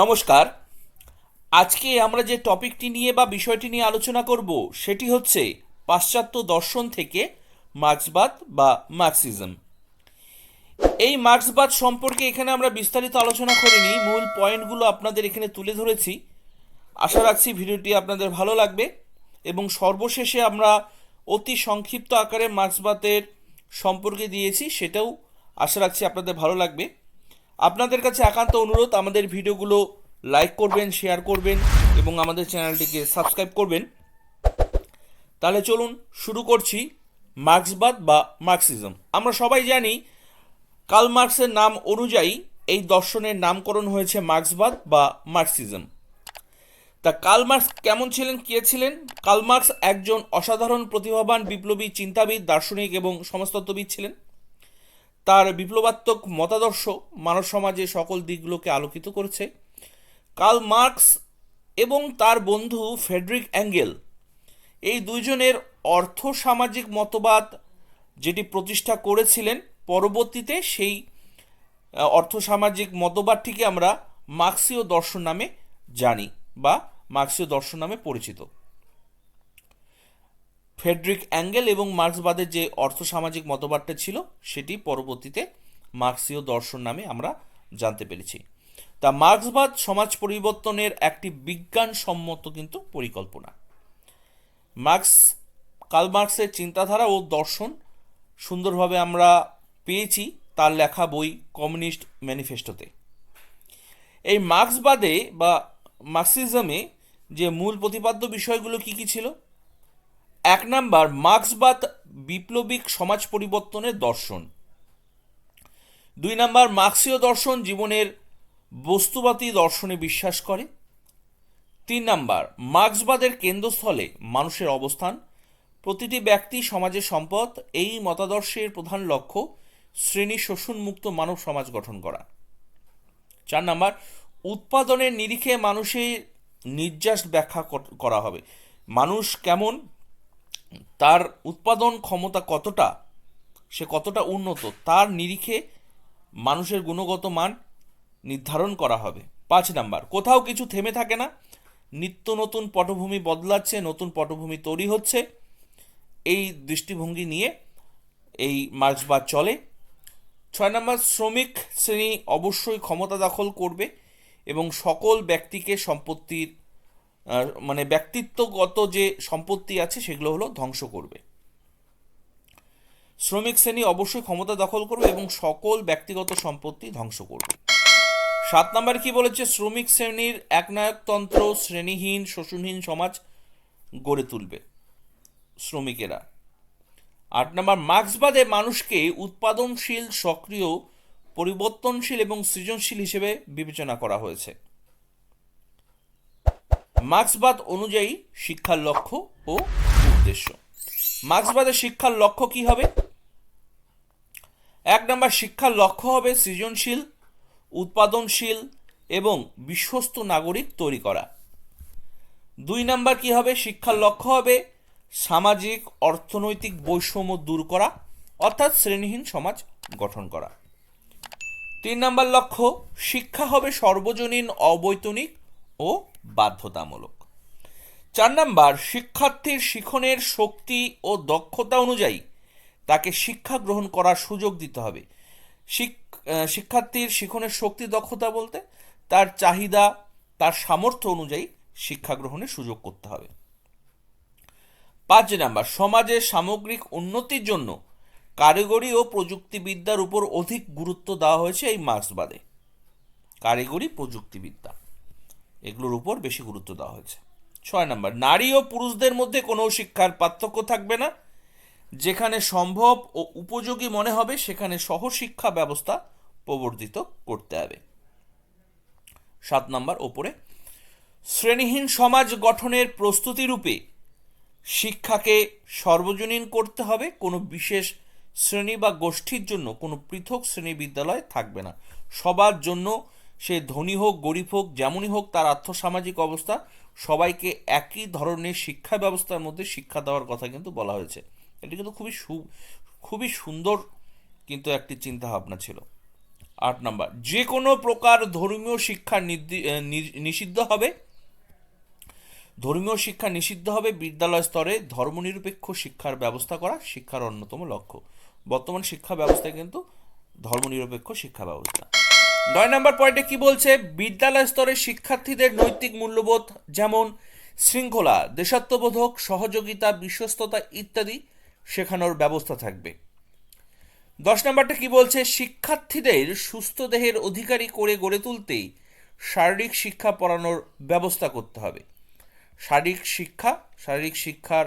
নমস্কার। আজকে আমরা যে টপিকটি নিয়ে বা বিষয়টি নিয়ে আলোচনা করব, সেটি হচ্ছে পাশ্চাত্য দর্শন থেকে মার্ক্সবাদ বা মার্ক্সিজম। এই মার্ক্সবাদ সম্পর্কে এখানে আমরা বিস্তারিত আলোচনা করিনি, মূল পয়েন্টগুলো আপনাদের এখানে তুলে ধরেছি। আশা রাখছি ভিডিওটি আপনাদের ভালো লাগবে এবং সর্বশেষে আমরা অতি সংক্ষিপ্ত আকারে মার্ক্সবাদের সম্পর্কে দিয়েছি, সেটাও আশা রাখছি আপনাদের ভালো লাগবে। আপনাদের কাছে একান্ত অনুরোধ, আমাদের ভিডিওগুলো লাইক করবেন শেয়ার করবেন এবং আমাদের চ্যানেলটিকে সাবস্ক্রাইব করবেন। তাহলে চলুন শুরু করছি মার্ক্সবাদ বা মার্ক্সিজম। আমরা সবাই জানি কার্ল মার্কসের নাম অনুযায়ী এই দর্শনের নামকরণ হয়েছে মার্ক্সবাদ বা মার্ক্সিজম। তা কার্ল মার্কস কেমন ছিলেন, কে ছিলেন? কার্ল মার্কস একজন অসাধারণ, প্রতিভাবান, বিপ্লবী, চিন্তাবিদ, দার্শনিক এবং সমাজতত্ত্ববিদ ছিলেন। তার বিপ্লবাত্মক মতাদর্শ মানব সমাজে সকল দিকগুলোকে আলোকিত করেছে। কার্ল মার্কস এবং তার বন্ধু ফেডরিক অ্যাঙ্গেল এই দুইজনের অর্থ সামাজিক মতবাদ যেটি প্রতিষ্ঠা করেছিলেন পরবর্তীতে সেই আহ, অর্থসামাজিক মতবাদটিকে আমরা মার্ক্সীয় দর্শন নামে জানি বা মার্ক্সীয় দর্শন নামে পরিচিত। ফেডরিক অ্যাঙ্গেল এবং মার্ক্সবাদের যে অর্থসামাজিক মতবাদটা ছিল, সেটি পরবর্তীতে মার্ক্সীয় দর্শন নামে আমরা জানতে পেরেছি। তা মার্ক্সবাদ সমাজ পরিবর্তনের একটি বিজ্ঞানসম্মত কিন্তু পরিকল্পনা। মার্ক্স, কার্ল মার্ক্সের চিন্তাধারা ও দর্শন সুন্দরভাবে আমরা পেয়েছি তার লেখা বই কমিউনিস্ট ম্যানিফেস্টোতে। এই মার্ক্সবাদে বা মার্ক্সিজমে যে মূল প্রতিপাদ্য বিষয়গুলো কি কি ছিল? এক নাম্বার, মার্ক্সবাদ বিপ্লবিক সমাজ পরিবর্তনের দর্শন। দুই নাম্বার, মার্ক্সীয় দর্শন জীবনের বস্তুবাদী দর্শনে বিশ্বাস করে। তিন নাম্বার, মার্ক্সবাদের কেন্দ্রস্থলে মানুষের অবস্থান। প্রতিটি ব্যক্তি সমাজের সম্পদ, এই মতাদর্শের প্রধান লক্ষ্য শ্রেণি শোষণমুক্ত মানব সমাজ গঠন করা। চার নাম্বার, উৎপাদনের নিরিখে মানুষের নির্যাস ব্যাখ্যা করা হবে। মানুষ কেমন তার উৎপাদন ক্ষমতা কতটা, সে কতটা উন্নত, তার নিরিখে মানুষের গুণগত মান নির্ধারণ করা হবে। পাঁচ নাম্বার, কোথাও কিছু থেমে থাকে না। নিত্য নতুন পটভূমি বদলাচ্ছে, নতুন পটভূমি তৈরি হচ্ছে। এই দৃষ্টিভঙ্গি নিয়ে এই মার্ক্সবাদ চলে। ছয় নম্বর, শ্রমিক শ্রেণি অবশ্যই ক্ষমতা দখল করবে এবং সকল ব্যক্তিকে সম্পত্তির মানে ব্যক্তিত্বগত যে সম্পত্তি আছে সেগুলো হলো ধ্বংস করবে। শ্রমিক শ্রেণি অবশ্যই ক্ষমতা দখল করবে এবং সকল ব্যক্তিগত সম্পত্তি ধ্বংস করবে। সাত নম্বর কি বলেছে? শ্রমিক শ্রেণির একনায়কতন্ত্র শ্রেণীহীন, শোষণহীন সমাজ গড়ে তুলবে শ্রমিকেরা। আট নম্বর, মার্ক্সবাদে মানুষকে উৎপাদনশীল, সক্রিয়, পরিবর্তনশীল এবং সৃজনশীল হিসেবে বিবেচনা করা হয়েছে। মার্ক্সবাদ অনুযায়ী শিক্ষার লক্ষ্য ও উদ্দেশ্য। মার্ক্সবাদের শিক্ষার লক্ষ্য কি হবে? এক নম্বর, শিক্ষার লক্ষ্য হবে সৃজনশীল, উৎপাদনশীল এবং বিশ্বস্ত নাগরিক তৈরি করা। দুই নাম্বার কি হবে? শিক্ষার লক্ষ্য হবে সামাজিক, অর্থনৈতিক বৈষম্য দূর করা, অর্থাৎ শ্রেণীহীন সমাজ গঠন করা। তিন নাম্বার লক্ষ্য, শিক্ষা হবে সর্বজনীন অবৈতনিক ও বাধ্যতামূলক। চার নাম্বার, শিক্ষার্থীর শিখনের শক্তি ও দক্ষতা অনুযায়ী তাকে শিক্ষা গ্রহণ করার সুযোগ দিতে হবে। শিক্ষার্থীর শিখনের শক্তি, দক্ষতা বলতে তার চাহিদা, তার সামর্থ্য অনুযায়ী শিক্ষা গ্রহণের সুযোগ করতে হবে। পাঁচ নাম্বার সমাজের সামগ্রিক উন্নতির জন্য কারিগরি ও প্রযুক্তিবিদ্যার উপর অধিক গুরুত্ব দেওয়া হয়েছে এই মার্ক্সবাদে। কারিগরি প্রযুক্তিবিদ্যা। এগুলোর উপর বেশি গুরুত্ব দেওয়া হয়েছে। ছয় নম্বর, নারী ও পুরুষদের মধ্যে কোনো শিক্ষার পার্থক্য থাকবে না। যেখানে সম্ভব ও উপযোগী মনে হবে, সেখানে সহশিক্ষা ব্যবস্থা প্রবর্তিত করতে হবে। সাত নম্বর, ওপরে, শ্রেণীহীন সমাজ গঠনের প্রস্তুতি রূপে শিক্ষাকে সর্বজনীন করতে হবে। কোনো বিশেষ শ্রেণি বা গোষ্ঠীর জন্য কোনো পৃথক শ্রেণি বিদ্যালয় থাকবে না। সবার জন্য সে ধনী হোক, গরিব হোক, যেমনই হোক তার আর্থসামাজিক অবস্থা, সবাইকে একই ধরনের শিক্ষা ব্যবস্থার মধ্যে শিক্ষা দেওয়ার কথা কিন্তু বলা হয়েছে। এটি কিন্তু খুবই সু, খুবই সুন্দর কিন্তু একটি চিন্তা ভাবনা ছিল। আট নাম্বার, যে কোনো প্রকার ধর্মীয় শিক্ষা নিষিদ্ধ হবে। ধর্মীয় শিক্ষা নিষিদ্ধ হবে, বিদ্যালয় স্তরে ধর্মনিরপেক্ষ শিক্ষার ব্যবস্থা করা শিক্ষার অন্যতম লক্ষ্য। বর্তমান শিক্ষা ব্যবস্থায় কিন্তু ধর্মনিরপেক্ষ শিক্ষা ব্যবস্থা। নয় নম্বর পয়েন্টে কি বলছে? বিদ্যালয় স্তরে শিক্ষার্থীদের নৈতিক মূল্যবোধ, যেমন শৃঙ্খলা, দেশাত্মবোধক, সহযোগিতা, বিশ্বস্ততা ইত্যাদি শেখানোর ব্যবস্থা থাকবে। দশ নম্বরটা কি বলছে? শিক্ষার্থীদের সুস্থ দেহের অধিকারী করে গড়ে তুলতেই শারীরিক শিক্ষা পড়ানোর ব্যবস্থা করতে হবে। শারীরিক শিক্ষা, শারীরিক শিক্ষার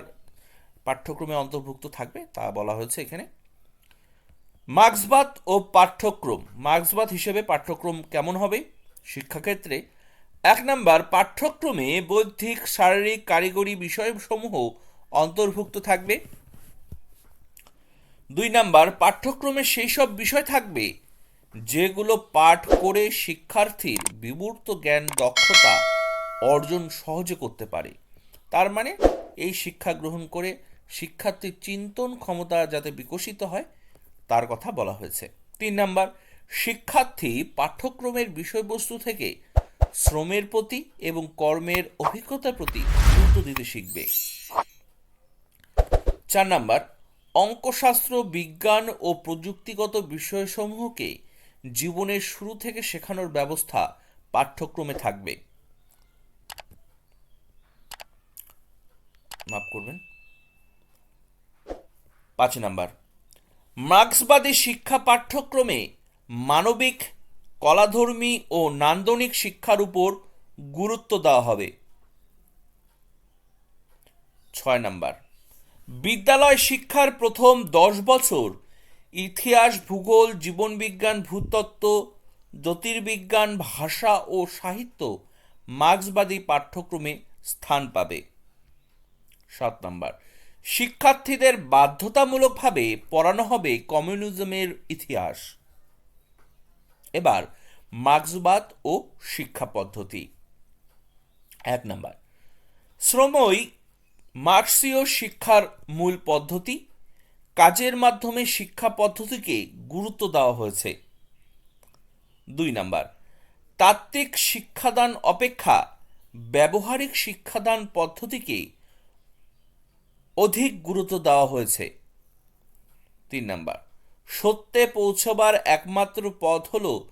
পাঠ্যক্রমে অন্তর্ভুক্ত থাকবে, তা বলা হয়েছে এখানে। মার্ক্সবাদ ও পাঠ্যক্রম। মার্ক্সবাদ হিসেবে পাঠ্যক্রম কেমন হবে? শিক্ষাক্ষেত্রে এক নাম্বার, পাঠ্যক্রমে বৌদ্ধিক, শারীরিক কারিগরি বিষয়সমূহ অন্তর্ভুক্ত থাকবে। দুই নাম্বার, পাঠ্যক্রমে সেই সব বিষয় থাকবে যেগুলো পাঠ করে শিক্ষার্থীর বিমূর্ত জ্ঞান, দক্ষতা অর্জন সহজে করতে পারে। তার মানে এই শিক্ষা গ্রহণ করে শিক্ষার্থীর চিন্তন ক্ষমতা যাতে বিকশিত হয় তার কথা বলা হয়েছে। তিন নাম্বার, শিক্ষার্থী পাঠ্যক্রমের বিষয়বস্তু থেকে শ্রমের প্রতি এবং কর্মের অভিজ্ঞতার প্রতি গুরুত্ব দিতে শিখবে। চার নাম্বার, অঙ্কশাস্ত্র, বিজ্ঞান ও প্রযুক্তিগত বিষয়সমূহকে জীবনের শুরু থেকে শেখানোর ব্যবস্থা পাঠ্যক্রমে থাকবে। মাফ করবেন। পাঁচ নাম্বার মার্ক্সবাদী শিক্ষা পাঠ্যক্রমে মানবিক, কলাধর্মী ও নান্দনিক শিক্ষার উপর গুরুত্ব দেওয়া হবে। ছয় নম্বর। বিদ্যালয় শিক্ষার প্রথম দশ বছর ইতিহাস, ভূগোল, জীবনবিজ্ঞান, ভূতত্ত্ব, জ্যোতির্বিজ্ঞান, ভাষা ও সাহিত্য মার্ক্সবাদী পাঠ্যক্রমে স্থান পাবে। সাত নাম্বার। শিক্ষার্থীদের বাধ্যতামূলকভাবে পড়ানো হবে কমিউনিজমের ইতিহাস। এবার মার্ক্সবাদ ও শিক্ষা পদ্ধতি। এক নম্বর, শ্রমই মার্ক্সীয় শিক্ষার মূল পদ্ধতি। কাজের মাধ্যমে শিক্ষা পদ্ধতিকে গুরুত্ব দেওয়া হয়েছে। দুই নম্বর, তাত্ত্বিক শিক্ষাদান অপেক্ষা ব্যবহারিক শিক্ষাদান পদ্ধতিকে অধিক গুরুত্ব দেওয়া হয়েছে। তিন নাম্বার, সত্যে পৌঁছবার একমাত্র পথ হল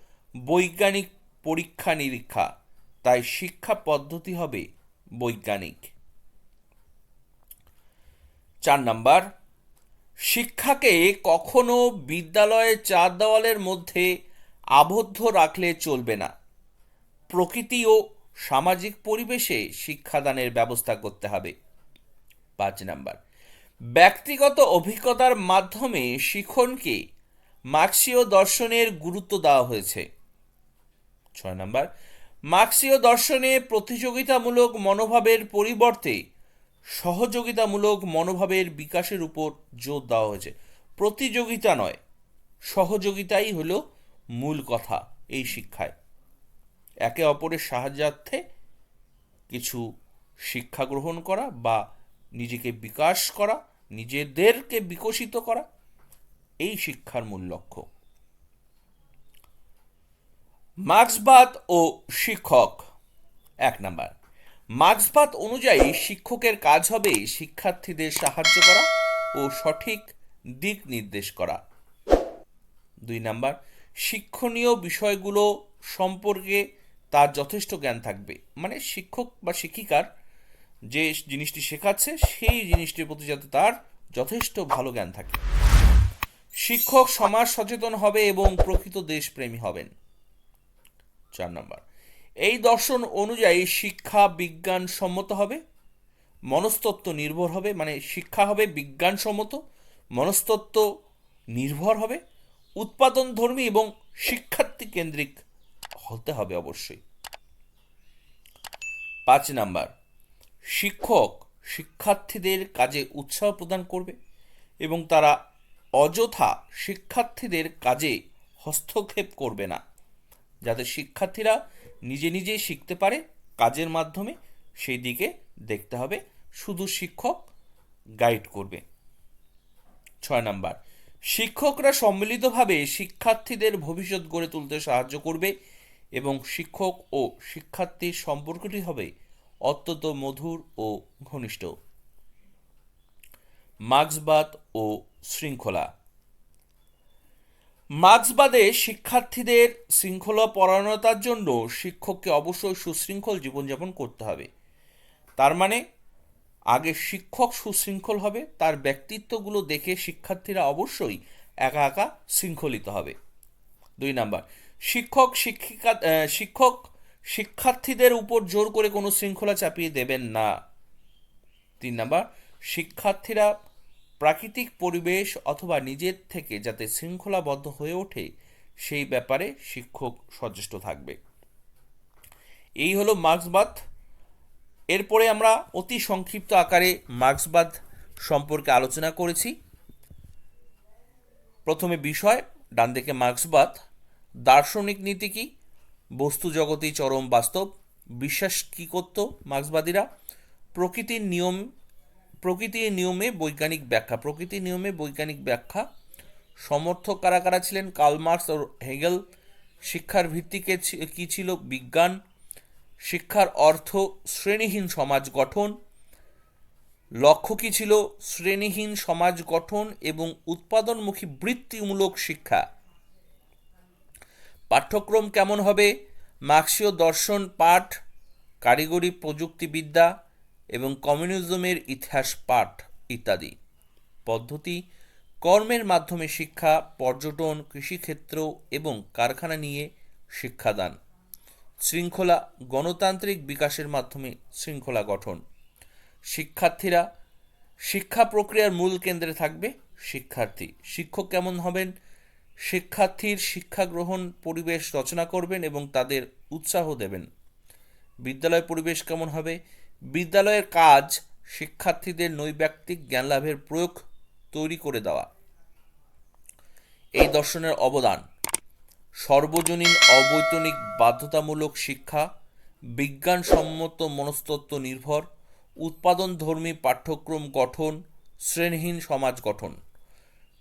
বৈজ্ঞানিক পরীক্ষা নিরীক্ষা। তাই শিক্ষা পদ্ধতি হবে বৈজ্ঞানিক। চার নাম্বার, শিক্ষাকে কখনো বিদ্যালয়ে চার দেওয়ালের মধ্যে আবদ্ধ রাখলে চলবে না। প্রকৃতি ও সামাজিক পরিবেশে শিক্ষাদানের ব্যবস্থা করতে হবে। পাঁচ নাম্বার। ব্যক্তিগত অভিজ্ঞতার মাধ্যমে শিক্ষণকে মার্ক্সীয় দর্শনের গুরুত্ব দেওয়া হয়েছে। ছয় নাম্বার, মার্ক্সীয় দর্শনে প্রতিযোগিতামূলক মনোভাবের পরিবর্তে সহযোগিতামূলক মনোভাবের বিকাশের উপর জোর দেওয়া হয়েছে। প্রতিযোগিতা নয়, সহযোগিতাই হলো মূল কথা এই শিক্ষায়। একে অপরের সাহায্যার্থে কিছু শিক্ষা গ্রহণ করা বা নিজেকে বিকাশ করা, নিজেদেরকে বিকশিত করা, এই শিক্ষার মূল লক্ষ্য। মার্ক্সবাদ ও শিক্ষক, এক নাম্বার। মার্ক্সবাদ অনুযায়ী শিক্ষকের কাজ হবে শিক্ষার্থীদের সাহায্য করা ও সঠিক দিক নির্দেশ করা। দুই নাম্বার, শিক্ষণীয় বিষয়গুলো সম্পর্কে তার যথেষ্ট জ্ঞান থাকবে। মানে শিক্ষক বা শিক্ষিকার যে জিনিসটি শেখাচ্ছে, সেই জিনিসটির প্রতি যাতে তার যথেষ্ট ভালো জ্ঞান থাকে। শিক্ষক সমাজ সচেতন হবে এবং প্রকৃত দেশপ্রেমী হবেন। চার নম্বর। এই দর্শন অনুযায়ী শিক্ষা বিজ্ঞান সম্মত হবে, মনস্তত্ত্ব নির্ভর হবে মানে শিক্ষা হবে বিজ্ঞানসম্মত, মনস্তত্ত্ব নির্ভর হবে, উৎপাদন ধর্মী এবং শিক্ষার্থী কেন্দ্রিক হতে হবে অবশ্যই। পাঁচ নাম্বার। শিক্ষক শিক্ষার্থীদের কাজে উৎসাহ প্রদান করবে এবং তারা অযথা শিক্ষার্থীদের কাজে হস্তক্ষেপ করবে না। যাতে শিক্ষার্থীরা নিজে নিজেই শিখতে পারে কাজের মাধ্যমে, সেই দিকে দেখতে হবে। শুধু শিক্ষক গাইড করবে। ছয় নাম্বার, শিক্ষকরা সম্মিলিতভাবে শিক্ষার্থীদের ভবিষ্যৎ গড়ে তুলতে সাহায্য করবে এবং শিক্ষক ও শিক্ষার্থীর সম্পর্কটি হবে অত্যন্ত মধুর ও ঘনিষ্ঠ। মার্ক্সবাদ ও শৃঙ্খলা। মার্ক্সবাদে শিক্ষার্থীদের শৃঙ্খলা পরায়ণতার জন্য শিক্ষককে অবশ্যই সুশৃঙ্খল জীবনযাপন করতে হবে। তার মানে আগে শিক্ষক সুশৃঙ্খল হবে, তার ব্যক্তিত্বগুলো দেখে শিক্ষার্থীরা অবশ্যই একা একা শৃঙ্খলিত হবে। দুই নাম্বার, শিক্ষক, শিক্ষিকা শিক্ষক শিক্ষার্থীদের উপর জোর করে কোনো শৃঙ্খলা চাপিয়ে দেবেন না। তিন নাম্বার, শিক্ষার্থীরা প্রাকৃতিক পরিবেশ অথবা নিজের থেকে যাতে শৃঙ্খলাবদ্ধ হয়ে ওঠে, সেই ব্যাপারে শিক্ষক সচেষ্ট থাকবে। এই হলো মার্ক্সবাদ। এরপরে আমরা অতি সংক্ষিপ্ত আকারে মার্ক্সবাদ সম্পর্কে আলোচনা করেছি। প্রথমে বিষয়, ডান দিকে মার্ক্সবাদ। দার্শনিক নীতি কি? বস্তু জগতেই চরম বাস্তব। বিশ্বাস কি করত মার্ক্সবাদীরা? প্রকৃতির নিয়ম, প্রকৃতির নিয়মে বৈজ্ঞানিক ব্যাখ্যা, প্রকৃতির নিয়মে বৈজ্ঞানিক ব্যাখ্যা। সমর্থক কারা কারা ছিলেন? কার্ল মার্কস ও হেগেল। শিক্ষার ভিত্তিকে কি ছিল? বিজ্ঞান। শিক্ষার অর্থ শ্রেণীহীন সমাজ গঠন। লক্ষ্য কি ছিল? শ্রেণীহীন সমাজ গঠন এবং উৎপাদনমুখী বৃত্তিমূলক শিক্ষা। পাঠ্যক্রম কেমন হবে? মার্ক্সীয় দর্শন, পাঠ, কারিগরি প্রযুক্তিবিদ্যা এবং কমিউনিজমের ইতিহাস, পাঠ ইত্যাদি। পদ্ধতি, কর্মের মাধ্যমে শিক্ষা, পর্যটন, কৃষিক্ষেত্র এবং কারখানা নিয়ে শিক্ষাদান। শৃঙ্খলা, গণতান্ত্রিক বিকাশের মাধ্যমে শৃঙ্খলা গঠন। শিক্ষার্থীরা, শিক্ষা প্রক্রিয়ার মূল কেন্দ্রে থাকবে শিক্ষার্থী। শিক্ষক কেমন হবেন? শিক্ষার্থীর শিক্ষা গ্রহণ পরিবেশ রচনা করবেন এবং তাদের উৎসাহ দেবেন। বিদ্যালয় পরিবেশ কেমন হবে? বিদ্যালয়ের কাজ শিক্ষার্থীদের নৈব্যক্তিক জ্ঞান লাভের প্রয়োগ তৈরি করে দেওয়া। এই দর্শনের অবদান, সর্বজনীন অবৈতনিক বাধ্যতামূলক শিক্ষা, বিজ্ঞানসম্মত মনস্তত্ত্ব নির্ভর, উৎপাদনধর্মী পাঠ্যক্রম গঠন, শ্রেণীহীন সমাজ গঠন।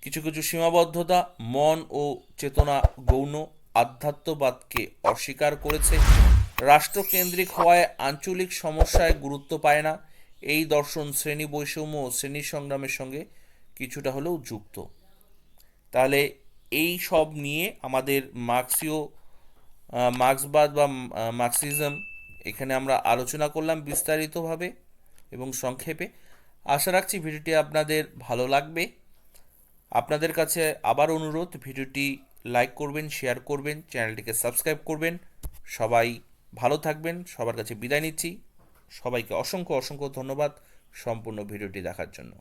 কিছু কিছু সীমাবদ্ধতা, মন ও চেতনা গৌণ আধ্যাত্মবাদকে অস্বীকার করেছে। রাষ্ট্রকেন্দ্রিক হওয়ায় আঞ্চলিক সমস্যায় গুরুত্ব পায় না। এই দর্শন শ্রেণি বৈষম্য ও শ্রেণি সংগ্রামের সঙ্গে কিছুটা হলেও যুক্ত। তাহলে এই সব নিয়ে আমাদের মার্ক্সীয় মার্ক্সবাদ বা মার্ক্সিজম এখানে আমরা আলোচনা করলাম বিস্তারিতভাবে এবং সংক্ষেপে। আশা রাখছি ভিডিওটি আপনাদের ভালো লাগবে। আপনাদের কাছে আবার অনুরোধ, ভিডিওটি লাইক করবেন, শেয়ার করবেন, চ্যানেলটিকে সাবস্ক্রাইব করবেন। সবাই ভালো থাকবেন, সবার কাছে বিদায় নিচ্ছি। সবাইকে অসংখ্য অসংখ্য ধন্যবাদ সম্পূর্ণ ভিডিওটি দেখার জন্য।